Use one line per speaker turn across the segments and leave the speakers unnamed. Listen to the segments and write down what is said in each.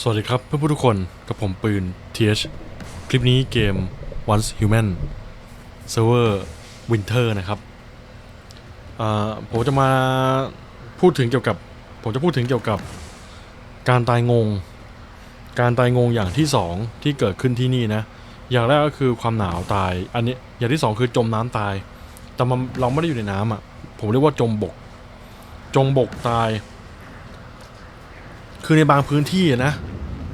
สวัสดีครับเพื่อนผู้ทุกคนกับผมปืน TH คลิปนี้เกม Once Human Server Winter นะครับผมจะมาพูดถึงเกี่ยวกับผมจะพูดถึงเกี่ยวกับการตายงง การตายงงอย่างที่สองที่เกิดขึ้นที่นี่นะ อย่างแรกก็คือความหนาวตาย อันนี้อย่างที่สองคือจมน้ำตาย แต่เราไม่ได้อยู่ในน้ำอะผมเรียกว่าจมบก จมบกตาย คือในบางพื้นที่นะ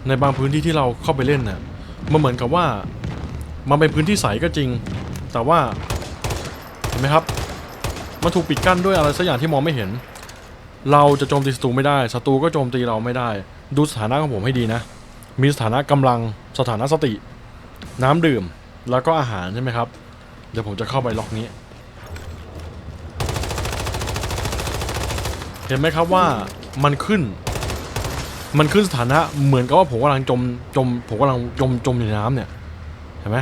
ในบางพื้นที่ที่เราเข้าไปเล่นน่ะมันเหมือนกับว่า มันเป็นพื้นที่ใสก็จริง แต่ว่าเห็นไหมครับ มันถูกปิดกั้นด้วยอะไรสักอย่างที่มองไม่เห็น เราจะโจมตีศัตรูไม่ได้ศัตรูก็โจมตีเราไม่ได้ ดูสถานะของผมให้ดีนะ มีสถานะกำลังสถานะสติ น้ำดื่มแล้วก็อาหารใช่ไหมครับ เดี๋ยวผมจะเข้าไปล็อกนี้ เห็นไหมครับว่ามันขึ้น มันขึ้นสถานะเหมือนกับว่าผมกำลังจมจมผมกำลังจมจมอยู่ในน้ำเนี่ยเห็นไหม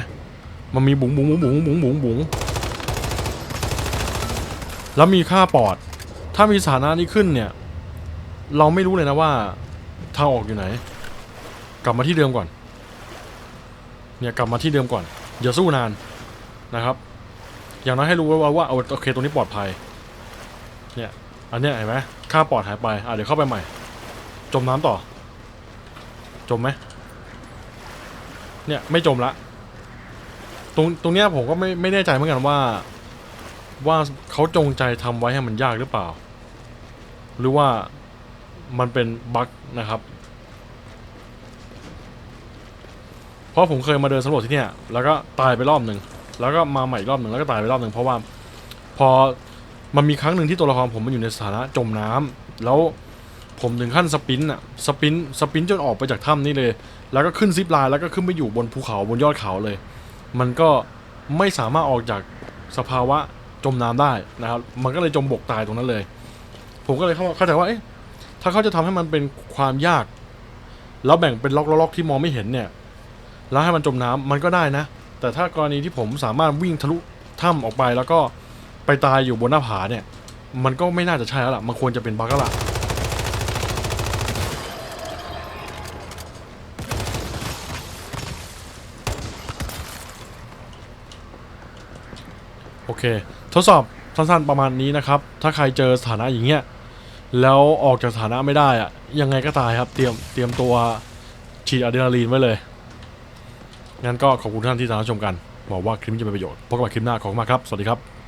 มันมีบุ๋งบุ๋งบุ๋งบุ๋งบุ๋งบุ๋งบุ๋งแล้วมีค่าปอด ถ้ามีสถานะนี้ขึ้นเนี่ย เราไม่รู้เลยนะว่าทางออกอยู่ไหน กลับมาที่เดิมก่อน เนี่ยกลับมาที่เดิมก่อนอย่าสู้นานนะครับ อย่างน้อยให้รู้ว่าว่าเอาโอเคตรงนี้ปลอดภัยเนี่ยอันเนี้ยเห็นไหมค่าปอดหายไปอะเดี๋ยวเข้าไปใหม่ จมน้ำต่อ จมไหมเนี่ยไม่จมละ ตรงตรงเนี้ยผมก็ไม่ไม่แน่ใจเหมือนกันว่า ว่าเขาจงใจทำไว้ให้มันยากหรือเปล่า หรือว่ามันเป็นบั๊กนะครับ เพราะผมเคยมาเดินสำรวจที่เนี่ย แล้วก็ตายไปรอบหนึ่ง แล้วก็มาใหม่อีกรอบหนึ่งแล้วก็ตายไปรอบหนึ่งเพราะว่า พอมันมีครั้งหนึ่งที่ตัวละครผมมันอยู่ในสถานะจมน้ำแล้ว ผมถึงขั้นสปินอะสปินสปินจนออกไปจากถ้ำนี่เลย แล้วก็ขึ้นซิปไลน์แล้วก็ขึ้นไปอยู่บนภูเขาบนยอดเขาเลย มันก็ไม่สามารถออกจากสภาวะจมน้ำได้นะครับ มันก็เลยจมบกตายตรงนั้นเลย ผมก็เลยเข้าใจว่าเอ๊ะถ้าเขาจะทำให้มันเป็นความยาก แล้วแบ่งเป็นล็อกล็อกๆที่มองไม่เห็นเนี่ย แล้วให้มันจมน้ำมันก็ได้นะ แต่ถ้ากรณีที่ผมสามารถวิ่งทะลุถ้ำออกไปแล้วก็ไปตายอยู่บนหน้าผาเนี่ย มันก็ไม่น่าจะใช่แล้วล่ะ มันควรจะเป็นบั๊กแล้วล่ะ โอเค ทดสอบสั้นๆประมาณนี้นะครับ ถ้าใครเจอสถานะอย่างเงี้ยแล้วออกจากสถานะไม่ได้อะยังไงก็ตายครับ เตรียมเตรียมตัวฉีดอะดรีนาลีนไว้เลย งั้นก็ขอบคุณท่านที่ติดตามรับชมกันหวังว่าคลิปนี้จะเป็นประโยชน์พบกันใหม่คลิปหน้าขอบคุณมากครับ สวัสดีครับ